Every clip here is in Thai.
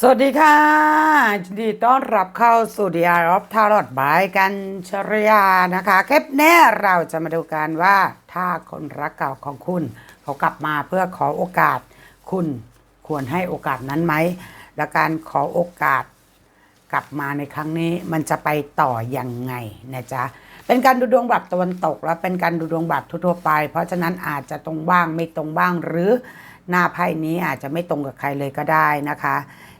สวัสดีค่ะยินดีต้อนรับเข้าสู่ดีอาร์ออฟทารอดบายกันชรยานะคะ คลิปแนี้เราจะมาดูกันว่าถ้าคนรักเก่าของคุณ เขากลับมาเพื่อขอโอกาส คุณควรให้โอกาสนั้นไหม และการขอโอกาส กลับมาในครั้งนี้มันจะไปต่อยังไงนะจ๊ะ เป็นการดูดวงแบบตะวันตก และเป็นการดูดวงแบบทั่วไป เพราะฉะนั้นอาจจะตรงบ้างไม่ตรงบ้างหรือหน้าไพ่นี้อาจจะไม่ตรงกับใครเลยก็ได้นะคะ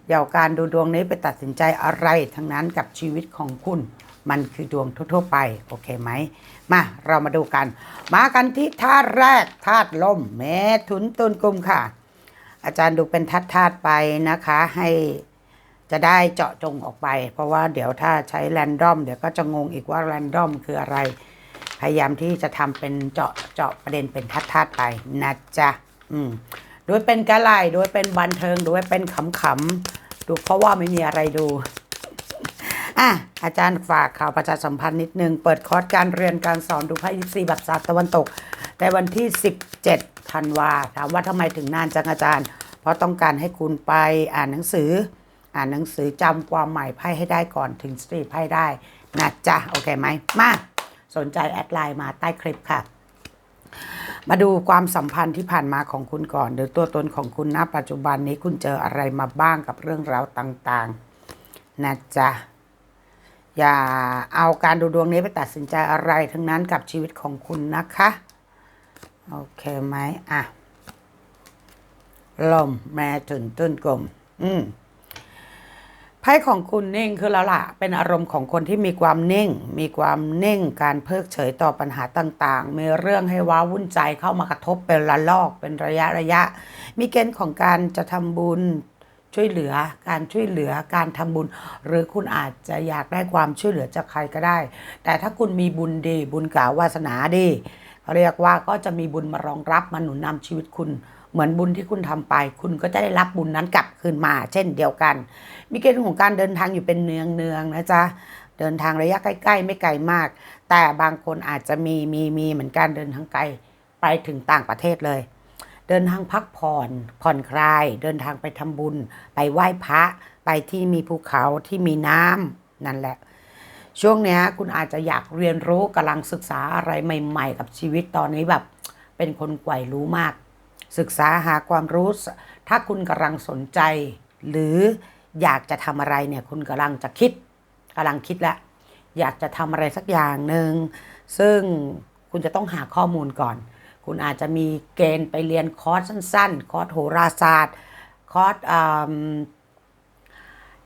อย่าเอการดูดวงนี้ไปตัดสินใจอะไรทั้งนั้นกับชีวิตของคุณ มันคือดวงทั่วๆไป โอเคไหม มาเรามาดูกัน มากันที่ธาตุแรกธาตุลมเมถุนตุลกุมค่ะ อาจารย์ดูเป็นธาตุธาตุไปนะคะ ให้จะได้เจาะจงออกไป เพราะว่าเดี๋ยวถ้าใช้แรนดอมเดี๋ยวก็จะงงอีกว่าแรนดอมคืออะไร พยายามที่จะทำเป็นเจาะเจาะประเด็นเป็นธาตุธาตุไปนะจ๊ะอืมโดยเป็นกระไลโดยเป็นบันเทิงโดยเป็นขำๆ ดูเพราะว่าไม่มีอะไรดูอะอาจารย์ฝากข่าวประชาสัมพันธ์นิดนึง เปิดคอร์สการเรียนการสอนดูไพ่ยิปซีแบบศาสตร์ตะวันตกในวันที่ 17ธันวาถามว่าทำไมถึงนานจังอาจารย์ เพราะต้องการให้คุณไปอ่านหนังสือ อ่านหนังสือจำความหมายไพ่ให้ได้ก่อนถึงสตรีไพ่ได้นะจ๊ะ โอเคไหมมา สนใจแอดไลน์มาใต้คลิปค่ะ มาดูความสัมพันธ์ที่ผ่านมาของคุณก่อนหรือตัวตนของคุณณปัจจุบันนี้คุณเจออะไรมาบ้างกับเรื่องราวต่างๆนะจ๊ะอย่าเอาการดูดวงนี้ไปตัดสินใจอะไรทั้งนั้นกับชีวิตของคุณนะคะ โอเคไหมอะลมแม่ถึงต้นกลม อืม ไพ่ของคุณนิ่งคือแล้วล่ะเป็นอารมณ์ของคนที่มีความนิ่ง มีความนิ่งการเพิกเฉยต่อปัญหาต่างๆ มีเรื่องให้ว้าวุ่นใจเข้ามากระทบเป็นละลอกเป็นระยะระยะ มีเกณฑ์ของการจะทำบุญช่วยเหลือ การช่วยเหลือการทำบุญ หรือคุณอาจจะอยากได้ความช่วยเหลือจากใครก็ได้ แต่ถ้าคุณมีบุญดีบุญกล่าววาสนาดีเขาเรียกว่าก็จะมีบุญมารองรับมาหนุนนำชีวิตคุณ เหมือนบุญที่คุณทำไป คุณก็จะได้รับบุญนั้นกลับคืนมา เช่นเดียวกัน มีเกณฑ์ของการเดินทางอยู่เป็นเนืองเนืองๆนะจ๊ะเดินทางระยะใกล้ ๆ ไม่ไกลมาก แต่บางคนอาจจะมีมีมีเหมือนการเดินทางไกลไปถึงต่างประเทศเลย เดินทางพักผ่อนผ่อนคลาย เดินทางไปทำบุญ ไปไหว้พระไปที่มีภูเขาที่มีน้ำนั่นแหละ ช่วงนี้คุณอาจจะอยากเรียนรู้กำลังศึกษาอะไรใหม่ ๆ กับชีวิตตอนนี้แบบ เป็นคนใฝ่รู้มาก ศึกษาหาความรู้ ถ้าคุณกำลังสนใจ หรืออยากจะทำอะไรเนี่ยคุณกำลังจะคิดกำลังคิดแล้วอยากจะทำอะไรสักอย่างหนึ่งซึ่งคุณจะต้องหาข้อมูลก่อน คุณอาจจะมีเกณฑ์ไปเรียนคอร์สสั้น ๆ คอร์สโหราศาสตร์ คอร์ส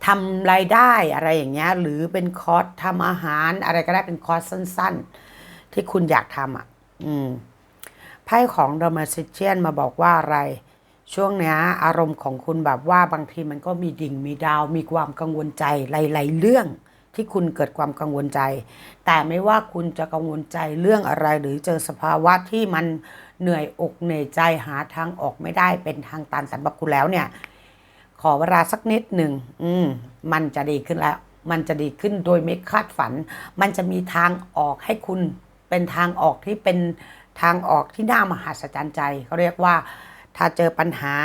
ทำรายได้อะไรอย่างเงี้ยหรือเป็นคอร์สทำอาหารอะไรก็ได้เป็นคอร์สสั้น ๆ ที่คุณอยากทำอะ อืม ไพ่ของ The Magician มาบอกว่าอะไร ช่วงนี้อารมณ์ของคุณแบบว่าบางทีมันก็มีดิ่งมีดาว มีความกังวลใจหลาย ๆ เรื่องที่คุณเกิดความกังวลใจ แต่ไม่ว่าคุณจะกังวลใจเรื่องอะไร หรือเจอสภาวะที่มันเหนื่อยอกเหนื่อยใจหาทางออกไม่ได้เป็นทางตันสำหรับคุณแล้วเนี่ย ขอเวลาสักนิดหนึ่งอืมมันจะดีขึ้นแล้ว มันจะดีขึ้นโดยไม่คาดฝัน มันจะมีทางออกให้คุณเป็นทางออกที่เป็น ทางออกที่น่ามหัศจรรย์ใจเขาเรียกว่า ถ้าเจอปัญหา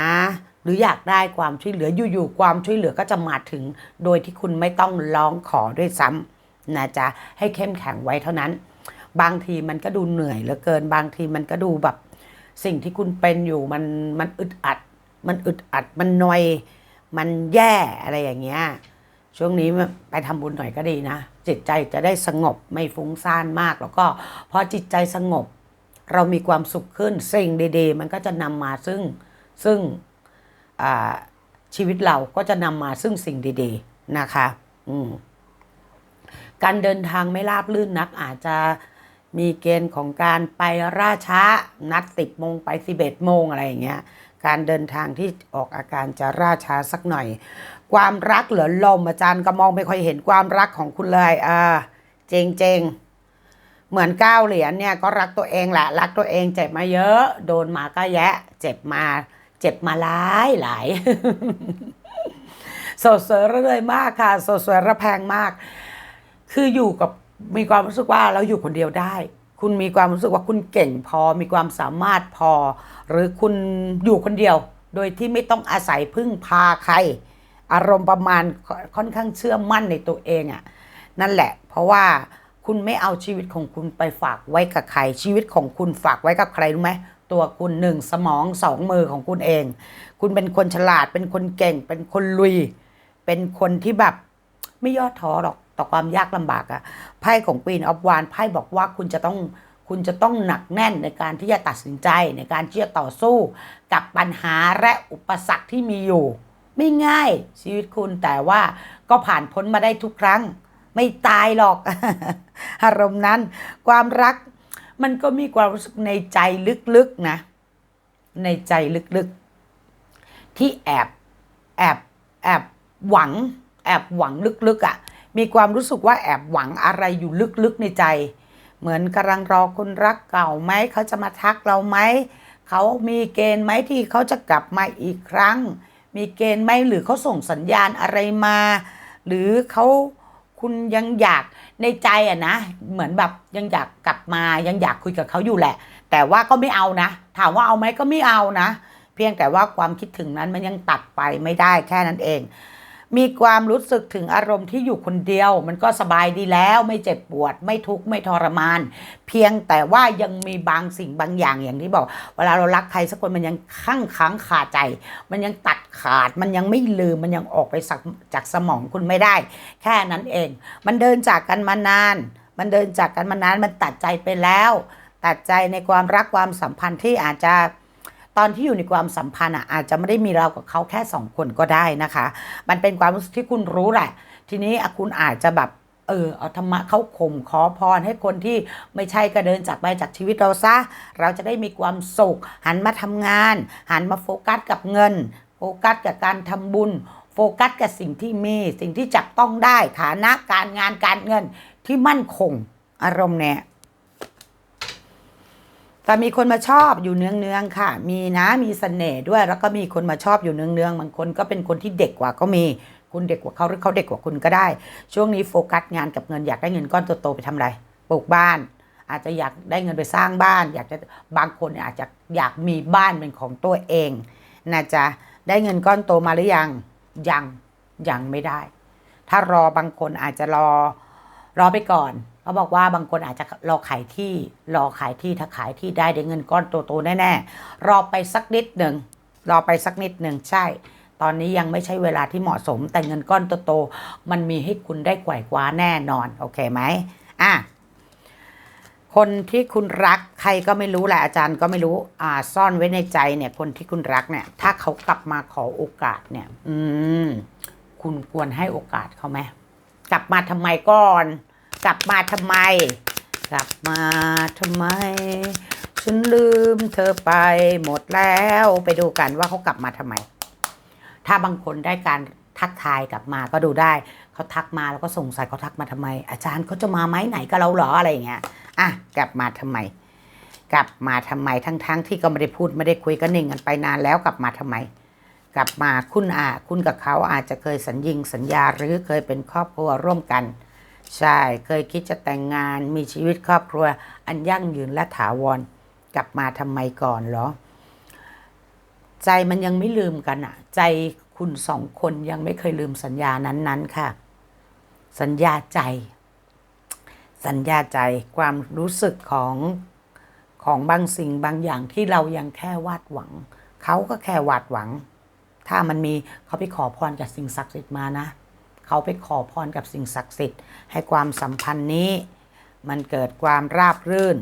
หรืออยากได้ความช่วยเหลืออยู่ๆความช่วยเหลือก็จะมาถึง โดยที่คุณไม่ต้องร้องขอด้วยซ้ำนะจ๊ะให้เข้มแข็งไว้เท่านั้น บางทีมันก็ดูเหนื่อยเหลือเกิน บางทีมันก็ดูแบบ สิ่งที่คุณเป็นอยู่มันมันอึดอัด มันอึดอัดมันนอย มันแย่อะไรอย่างเงี้ยช่วงนี้ไปทำบุญหน่อยก็ดีนะ จิตใจจะได้สงบไม่ฟุ้งซ่านมาก แล้วก็พอจิตใจสงบ เรามีความสุขขึ้นสิ่งดีๆ มันก็จะนำมาซึ่งซึ่งชีวิตเราก็จะนำมาซึ่งสิ่งดีๆนะคะอืการเดินทางไม่ราบลื่นนักอาจจะมีเกณฑ์ของการไปราช้านัดสิบโมงไปสิบเอ็ดโมงอะไรอย่างเงี้ยการเดินทางที่ออกอาการจะราช้าสักหน่อย ความรักเหลือลมอาจารย์ก็มองไม่ค่อยเห็นความรักของคุณเลยอ่าเจงเจง เหมือนก้าวเหรียญเนี่ยก็รักตัวเองแหละรักตัวเองเจ็บมาเยอะ โดนมาก็แยะ เจ็บมา เจ็บมาหลายหลายสดสวยระเลยมากค่ะสดสวยระแพงมาก คืออยู่กับมีความรู้สึกว่าเราอยู่คนเดียวได้ คุณมีความรู้สึกว่าคุณเก่งพอมีความสามารถพอ หรือคุณอยู่คนเดียว โดยที่ไม่ต้องอาศัยพึ่งพาใคร อารมณ์ประมาณคค่อนข้างเชื่อมั่นในตัวเองอะ่ะนั่นแหละ เพราะว่า คุณไม่เอาชีวิตของคุณไปฝากไว้กับใคร ชีวิตของคุณฝากไว้กับใครรู้ไหมตัวคุณหนึ่งสมองสองมือของคุณเอง คุณเป็นคนฉลาด เป็นคนเก่ง เป็นคนลุย เป็นคนที่แบบไม่ย่อท้อหรอกต่อความยากลำบากอะไพ่ของ Queen of w a n d ไพ่บอกว่าคุณจะต้องคุณจะต้องหนักแน่นในการที่จะตัดสินใจในการที่จะต่อสู้ กับปัญหาและอุปสรรคที่มีอยู่ ไม่ง่ายชีวิตคุณแต่ว่าก็ผ่านพ้นมาได้ทุกครั้ง ไม่ตายหรอก อารมณ์นั้น ความรักมันก็มีความรู้สึกในใจลึกๆนะ ในใจลึกๆ ที่แอบแอบแอบหวัง แอบหวังลึกๆอะ่ะ มีความรู้สึกว่าแอบหวังอะไรอยู่ลึกๆในใจ เหมือนกำลังรอคนรักเก่าไหมเขาจะมาทักเราไหมเขามีเกณฑ์ไหมที่เขาจะกลับมาอีกครั้ง มีเกณฑ์ไหมหรือเขาส่งสัญญาณอะไรมา หรือเขา คุณยังอยากในใจอะนะ เหมือนแบบยังอยากกลับมายังอยากคุยกับเขาอยู่แหละ แต่ว่าก็ไม่เอานะ ถามว่าเอาไหมก็ไม่เอานะ เพียงแต่ว่าความคิดถึงนั้นมันยังตัดไปไม่ได้แค่นั้นเอง มีความรู้สึกถึงอารมณ์ที่อยู่คนเดียว มันก็สบายดีแล้วไม่เจ็บปวด ไม่ทุกข์ไม่ทรมาน เพียงแต่ว่ายังมีบางสิ่งบางอย่างอย่างที่บอก เวลาเรารักใครสักคนมันยังข้างค้างคาใจ มันยังตัดขาดมันยังไม่ลืมมันยังออกไปจากจากสมองคุณไม่ได้ แค่นั้นเอง มันเดินจากกันมานาน มันเดินจากกันมานานมันตัดใจไปแล้ว ตัดใจในความรักความสัมพันธ์ที่อาจจะ ตอนที่อยู่ในความสัมพันธ์อะอาจจะไม่ได้มีเรากับเขาแค่สองคนก็ได้นะคะ มันเป็นความรู้สึกที่คุณรู้แหละ ทีนี้คุณอาจจะแบบเออเอาธรรมะเข้าข่มขอพรให้คนที่ไม่ใช่ก็เดินจากไปจากชีวิตเราซะ เราจะได้มีความสุข หันมาทำงาน หันมาโฟกัสกับเงิน โฟกัสกับการทำบุญ โฟกัสกับสิ่งที่มีสิ่งที่จับต้องได้ฐานะการงานการเงินที่มั่นคงอารมณ์เนี่ย แต่มีคนมาชอบอยู่เนืองๆค่ะ มีนะมีเสน่ห์ด้วย แล้วก็มีคนมาชอบอยู่เนืองๆบางคนก็เป็นคนที่เด็กกว่าก็มี คุณเด็กกว่าเขาหรือเขาเด็กกว่าคุณก็ได้ ช่วงนี้โฟกัสงานกับเงินอยากได้เงินก้อนโตๆไปทำอะไรปลูกบ้าน อาจจะอยากได้เงินไปสร้างบ้าน อยากจะบางคนอาจจะอยากมีบ้านเป็นของตัวเองนะจ๊ะได้เงินก้อนโตมาหรือยังยังยังไม่ได้ ถ้ารอบางคนอาจจะรอรอไปก่อน เขาบอกว่าบางคนอาจจะรอขายที่รอขายที่ถ้าขายที่ได้ได้เงินก้อนโตๆแน่ๆรอไปสักนิดหนึ่งรอไปสักนิดหนึ่งใช่ ตอนนี้ยังไม่ใช่เวลาที่เหมาะสม แต่เงินก้อนโตๆมันมีให้คุณได้ไกว่คว้าแน่นอนโอเคไหมอะคนที่คุณรักใครก็ไม่รู้แหละอาจารย์ก็ไม่รู้อ่าซ่อนไว้ในใจเนี่ย คนที่คุณรักเนี่ย ถ้าเขากลับมาขอโอกาสเนี่ย อืม คุณควรให้โอกาสเขาไหมกลับมาทำไมก่อน กลับมาทำไม กลับมาทำไม ฉันลืมเธอไปหมดแล้ว ไปดูกันว่าเขากลับมาทำไม ถ้าบางคนได้การทักทายกลับมาก็ดูได้ เขาทักมาแล้วก็สงสัยเขาทักมาทำไม อาจารย์เขาจะมาไหมไหนกับเราเหรออะไรอย่างเงี้ยอะกลับมาทำไม กลับมาทำไมทั้งๆที่ก็ไม่ได้พูดไม่ได้คุยกันนิ่งกันไปนานแล้วกลับมาทำไมกลับมาคุณอาคุณกับเขาอาจจะเคยสัญญิงสัญญาหรือเคยเป็นครอบครัวร่วมกัน ใช่ เคยคิดจะแต่งงานมีชีวิตครอบครัว อันยั่งยืนและถาวร กลับมาทำไมก่อนเหรอ ใจมันยังไม่ลืมกันอะใจคุณสองคนยังไม่เคยลืมสัญญานั้น ๆ ค่ะ สัญญาใจ สัญญาใจความรู้สึกของของบางสิ่งบางอย่างที่เรายังแค่วาดหวัง เขาก็แค่วาดหวัง ถ้ามันมีเขาไปขอพรกับสิ่งศักดิ์สิทธิ์มานะ เขาไปขอพรกับสิ่งศักดิ์สิทธิ์ ให้ความสัมพันธ์นี้ มันเกิดความราบรื่น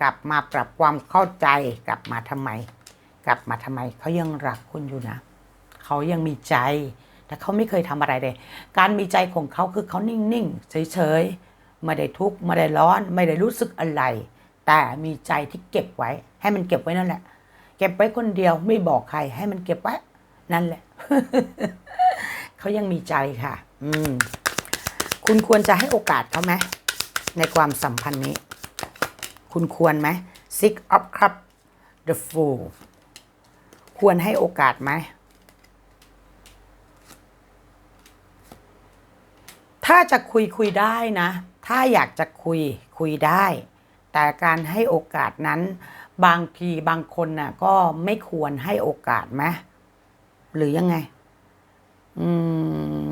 กลับมาปรับความเข้าใจกลับมาทำไม กลับมาทำไม เขายังรักคุณอยู่นะ เขายังมีใจ แต่เขาไม่เคยทำอะไรเลย การมีใจของเขาคือเขานิ่งๆเฉยๆไม่ได้ทุกข์ไม่ได้ร้อน ไม่ได้รู้สึกอะไร แต่มีใจที่เก็บไว้ ให้มันเก็บไว้นั่นแหละ เก็บไว้คนเดียวไม่บอกใครให้มันเก็บไว้นั่นแหละ เขายังมีใจค่ะ อืม คุณควรจะให้โอกาสเขาไหมในความสัมพันธ์นี้ คุณควรไหม Six of Cup the Fool ควรให้โอกาสไหม ถ้าจะคุยคุยได้นะ ถ้าอยากจะคุยคุยได้ แต่การให้โอกาสนั้น บางทีบางคนน่ะ ก็ไม่ควรให้โอกาสไหมหรือยังไง อืม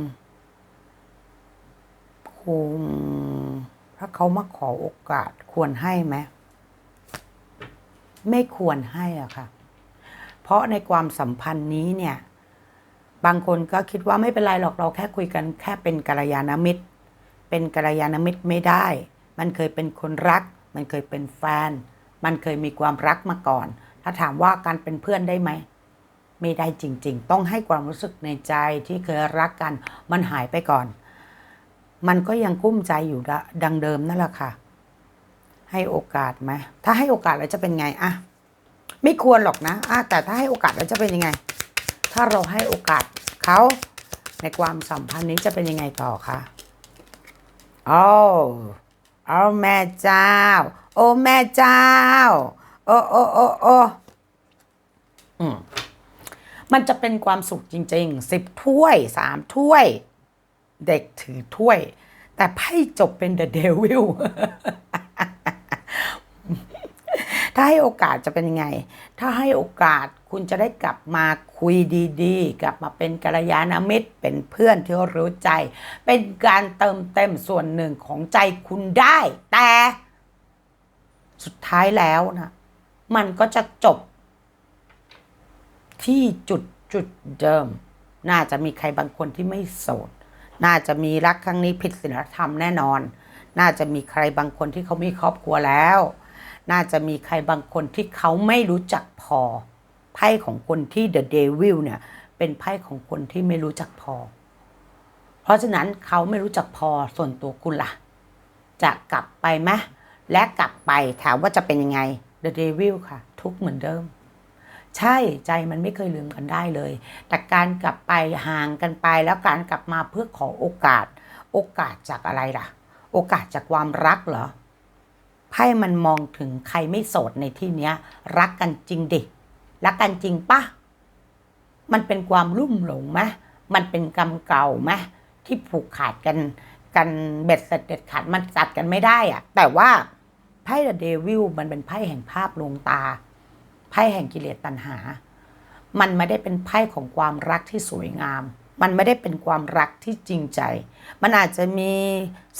คงถ้าเขามาขอโอกาสควรให้ไหมไม่ควรให้อะค่ะ เพราะในความสัมพันธ์นี้เนี่ย บางคนก็คิดว่าไม่เป็นไรหรอกเราแค่คุยกันแค่เป็นกัลยาณมิตร เป็นกัลยาณมิตรไม่ได้ มันเคยเป็นคนรัก มันเคยเป็นแฟน มันเคยมีความรักมาก่อน ถ้าถามว่าการเป็นเพื่อนได้ไหมไม่ได้จริง ๆ ต้องให้ความรู้สึกในใจที่เคยรักกัน มันหายไปก่อน มันก็ยังกุ้มใจอยู่ดะดังเดิมนั่นแหละค่ะ ให้โอกาสไหมถ้าให้โอกาสแล้วจะเป็นไงอะไม่ควรหรอกนะอะแต่ถ้าให้โอกาสแล้วจะเป็นยังไง ถ้าเราให้โอกาสเขาในความสัมพันธ์นี้จะเป็นยังไงต่อคะโอ้โอ้แม่เจ้า โอ้แม่เจ้า โอ้โอ้โอ้โอ้อืมมันจะเป็นความสุขจริงๆสิบถ้วยสามถ้วย เด็กถือถ้วย แต่ไพ่จบเป็นเดอะเดวิลถ้าให้โอกาสจะเป็นยังไง ถ้าให้โอกาสคุณจะได้กลับมาคุยดีๆ กลับมาเป็นกัลยาณมิตร เป็นเพื่อนที่รู้ใจ เป็นการเติมเต็มส่วนหนึ่งของใจคุณได้ แต่สุดท้ายแล้วนะ มันก็จะจบ ที่จุดจุดเดิม น่าจะมีใครบางคนที่ไม่โสด น่าจะมีรักครั้งนี้ผิดศีลธรรมแน่นอน น่าจะมีใครบางคนที่เขามีครอบครัวแล้ว น่าจะมีใครบางคนที่เขาไม่รู้จักพอ ไพ่ของคนที่ The Devil เนี่ย เป็นไพ่ของคนที่ไม่รู้จักพอ เพราะฉะนั้นเขาไม่รู้จักพอส่วนตัวคุณล่ะ จะกลับไปไหมและกลับไปถามว่าจะเป็นยังไง The Devil ค่ะ ทุกเหมือนเดิม ใช่ใจมันไม่เคยลืมกันได้เลย แต่การกลับไปห่างกันไปแล้วการกลับมาเพื่อขอโอกาส โอกาสจากอะไรล่ะ โอกาสจากความรักเหรอไพ่มันมองถึงใครไม่โสดในที่เนี้ย รักกันจริงดิรักกันจริงปะมันเป็นความลุ่มหลงไหมมันเป็นกรรมเก่าไหมที่ผูกขาดกันกันเบ็ดเสร็จเด็ดขาดมันตัดกันไม่ได้อะแต่ว่าไพ่เดวิลมันเป็นไพ่แห่งภาพลวงตา ไพ่แห่งกิเลสตัณหา มันไม่ได้เป็นไพ่ของความรักที่สวยงาม มันไม่ได้เป็นความรักที่จริงใจ มันอาจจะมี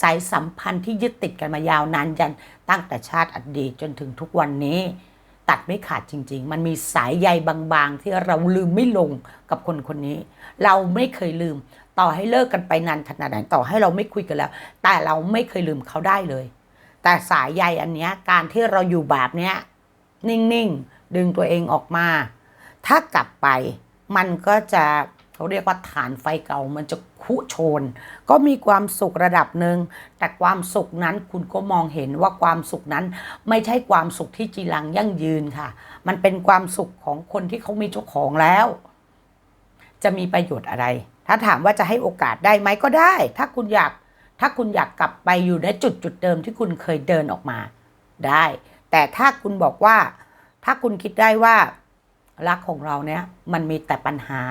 สายสัมพันธ์ที่ยึดติดกันมายาวนานยันตั้งแต่ชาติอดีตจนถึงทุกวันนี้ ตัดไม่ขาดจริง ๆ มันมีสายใยบางๆ ที่เราลืมไม่ลงกับคนคนนี้ เราไม่เคยลืม ต่อให้เลิกกันไปนานขนาดไหนต่อให้เราไม่คุยกันแล้ว แต่เราไม่เคยลืมเขาได้เลย แต่สายใยอันเนี้ยการที่เราอยู่แบบเนี้ยนิ่งๆ ดึงตัวเองออกมา ถ้ากลับไปมันก็จะเขาเรียกว่าฐานไฟเก่ามันจะคุโชน ก็มีความสุขระดับหนึ่งแต่ความสุขนั้นคุณก็มองเห็นว่าความสุขนั้นไม่ใช่ความสุขที่จีรังยั่งยืนค่ะ มันเป็นความสุขของคนที่เขามีเจ้าของแล้ว จะมีประโยชน์อะไร ถ้าถามว่าจะให้โอกาสได้ไหมก็ได้ ถ้าคุณอยากถ้าคุณอยากกลับไปอยู่ในจุดจุดเดิมที่คุณเคยเดินออกมาได้ แต่ถ้าคุณบอกว่า ถ้าคุณคิดได้ว่ารักของเราเนี่ยมันมีแต่ปัญหา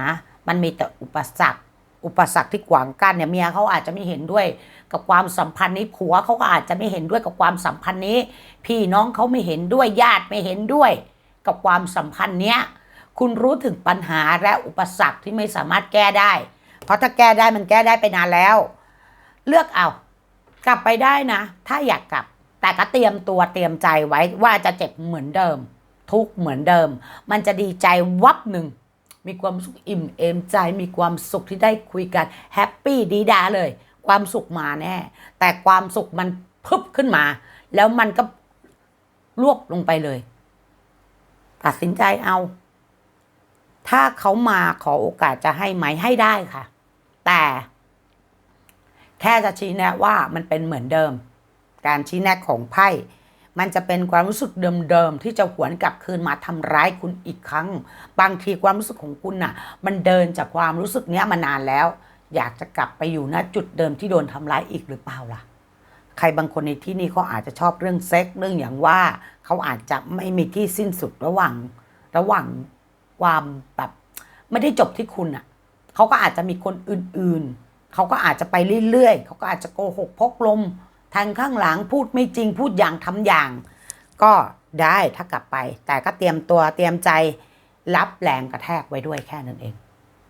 มันมีแต่อุปสรรค อุปสรรคที่ขวางกั้นเนี่ยเมียเขาอาจจะไม่เห็นด้วยกับความสัมพันธ์นี้ผัวเขาก็อาจจะไม่เห็นด้วยกับความสัมพันธ์นี้ พี่น้องเขาไม่เห็นด้วยญาติไม่เห็นด้วย กับความสัมพันธ์เนี้ยคุณรู้ถึงปัญหาและอุปสรรคที่ไม่สามารถแก้ได้ เพราะถ้าแก้ได้มันแก้ได้ไปนานแล้ว เลือกเอา กลับไปได้นะ ถ้าอยากกลับ แต่ก็เตรียมตัวเตรียมใจไว้ว่าจะเจ็บเหมือนเดิม ทุกข์เหมือนเดิม มันจะดีใจวับหนึ่ง มีความสุขอิ่มเอมใจ มีความสุขที่ได้คุยกันแฮปปี้ดีดาเลย ความสุขมาแน่ แต่ความสุขมันพึบขึ้นมา แล้วมันก็รวบลงไปเลย ตัดสินใจเอา ถ้าเขามาขอโอกาสจะให้ไหมให้ได้ค่ะ แต่แค่จะชี้แนะว่ามันเป็นเหมือนเดิม การชี้แนะของไพ่ มันจะเป็นความรู้สึกเดิมๆที่จะหวนกลับคืนมาทำร้ายคุณอีกครั้ง บางทีความรู้สึกของคุณน่ะ มันเดินจากความรู้สึกเนี้ยมานานแล้ว อยากจะกลับไปอยู่ณจุดเดิมที่โดนทำร้ายอีกหรือเปล่าล่ะ ใครบางคนในที่นี้เขาอาจจะชอบเรื่องเซ็กเรื่องอย่างว่าเขาอาจจะไม่มีที่สิ้นสุดระหว่างระหว่างความแบบไม่ได้จบที่คุณอะเขาก็อาจจะมีคนอื่นๆเขาก็อาจจะไปเรื่อยๆเขาก็อาจจะโกหกพกลม ทางข้างหลังพูดไม่จริงพูดอย่างทำอย่าง ก็ได้ถ้ากลับไป แต่ก็เตรียมตัวเตรียมใจรับแรงกระแทกไว้ด้วยแค่นั้นเอง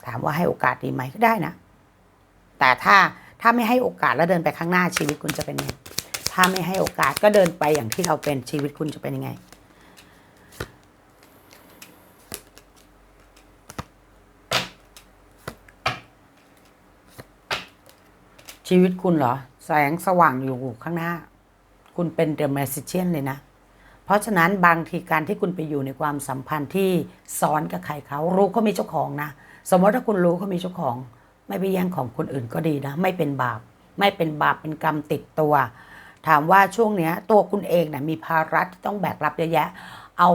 ถามว่าให้โอกาสดีไหมก็ได้นะ แต่ถ้าถ้าไม่ให้โอกาสแล้วเดินไปข้างหน้าชีวิตคุณจะเป็นยังไงถ้าไม่ให้โอกาสก็เดินไปอย่างที่เราเป็นชีวิตคุณจะเป็นยังไงชีวิตคุณเหรอ แสงสว่างอยู่ข้างหน้า คุณเป็นเดอะแมส i เ i นเลยนะ เพราะฉะนั้นบางทีการที่คุณไปอยู่ในความสัมพันธ์ที่ซ้อนกับใครเขารู้เขามีเจ้าของนะ สมมติถ้าคุณรู้เขามีเจ้าของ ไม่ไปแย่งของคนอื่นก็ดีนะ ไม่เป็นบาป ไม่เป็นบาปเป็นกรรมติดตัว ถามว่าช่วงเนี้ยตัวคุณเองนะ่ะมีภาระที่ต้องแบกรับเยอะแยะ เอา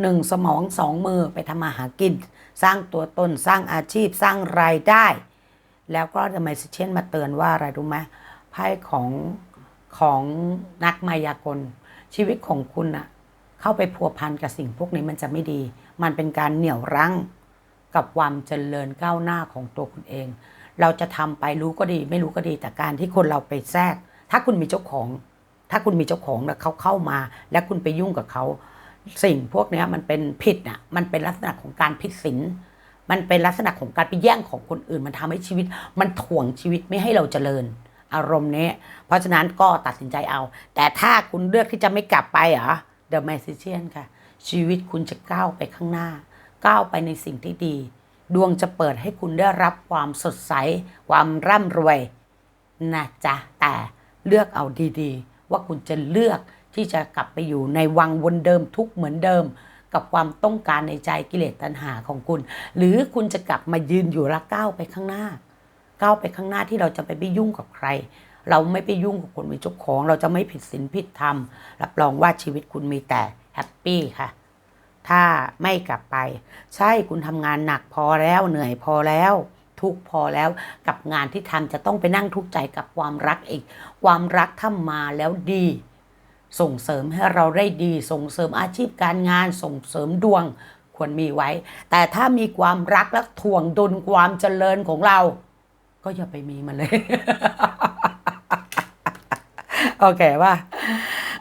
หนึ่งสมองสองมือไปทำมาหากิน สร้างตัวตนสร้างอาชีพสร้างรายได้ แล้วก็ทำไมซิเช่นมาเตือนว่าอะไรรู้ไหม ไพ่ของของนักมายากล ชีวิตของคุณอะเข้าไปพัวพันกับสิ่งพวกนี้มันจะไม่ดี มันเป็นการเหนี่ยวรั้งกับความเจริญก้าวหน้าของตัวคุณเอง เราจะทำไปรู้ก็ดี ไม่รู้ก็ดีแต่การที่คนเราไปแทรก ถ้าคุณมีเจ้าของ ถ้าคุณมีเจ้าของแล้วเขาเข้ามา แล้วคุณไปยุ่งกับเขาสิ่งพวกนี้มันเป็นผิดอะมันเป็นลักษณะของการผิดศีลมันเป็นลักษณะของการไปแย่งของคนอื่น มันทำให้ชีวิต มันถ่วงชีวิตไม่ให้เราเจริญ อารมณ์นี้ เพราะฉะนั้นก็ตัดสินใจเอา แต่ถ้าคุณเลือกที่จะไม่กลับไปเหรอ The Magician ค่ะ ชีวิตคุณจะก้าวไปข้างหน้า ก้าวไปในสิ่งที่ดี ดวงจะเปิดให้คุณได้รับความสดใส ความร่ำรวยนะจ๊ะ แต่เลือกเอาดีๆ ว่าคุณจะเลือกที่จะกลับไปอยู่ในวังวนเดิมทุกเหมือนเดิม กับความต้องการในใจกิเลสตัณหาของคุณ หรือคุณจะกลับมายืนอยู่และก้าวไปข้างหน้า ก้าวไปข้างหน้าที่เราจะไปไม่ยุ่งกับใคร เราไม่ไปยุ่งกับคนมีเจ้าของ เราจะไม่ผิดศีลผิดธรรม รับรองว่าชีวิตคุณมีแต่แฮปปี้ค่ะ ถ้าไม่กลับไป ใช่คุณทำงานหนักพอแล้วเหนื่อยพอแล้วทุกพอแล้วกับงานที่ทำจะต้องไปนั่งทุกข์ใจกับความรักอีก ความรักถ้ามาแล้วดี ส่งเสริมให้เราได้ดี ส่งเสริมอาชีพการงานส่งเสริมดวงควรมีไว้ แต่ถ้ามีความรักและถ่วงดุลความเจริญของเรา ก็อย่าไปมีมันเลย โอเคว่า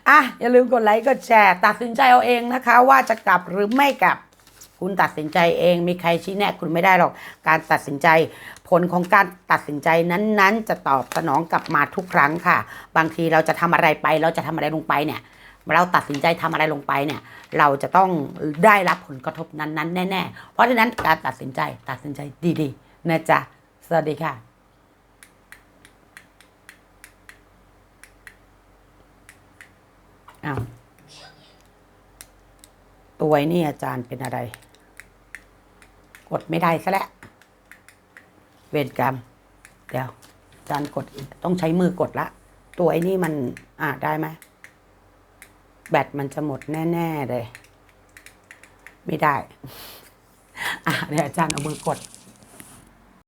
อะอย่าลืมกดไลค์กดแชร์ตัดสินใจเอาเองนะคะ ว่าจะกลับหรือไม่กลับ คุณตัดสินใจเอง มีใครชี้แนะคุณไม่ได้หรอก การตัดสินใจ ผลของการตัดสินใจนั้นๆ จะตอบสนองกลับมาทุกครั้งค่ะ บางทีเราจะทำอะไรไป เราจะทำอะไรลงไปเนี่ย เราตัดสินใจทำอะไรลงไปเนี่ย เราจะต้องได้รับผลกระทบนั้นๆแน่ๆเพราะฉะนั้นการตัดสินใจตัดสินใจดีๆนะจ๊ะสวัสดีค่ะ อ้าวตัวนี่อาจารย์เป็นอะไร กดไม่ได้ซะแล้วเวรกรรม เดี๋ยวอาจารย์กดต้องใช้มือกดละ ตัวไอ้นี่มันอ่าได้ไหมแบตมันจะหมดแน่ ๆ เลย ไม่ได้ อะเดี๋ยวอาจารย์เอามือกด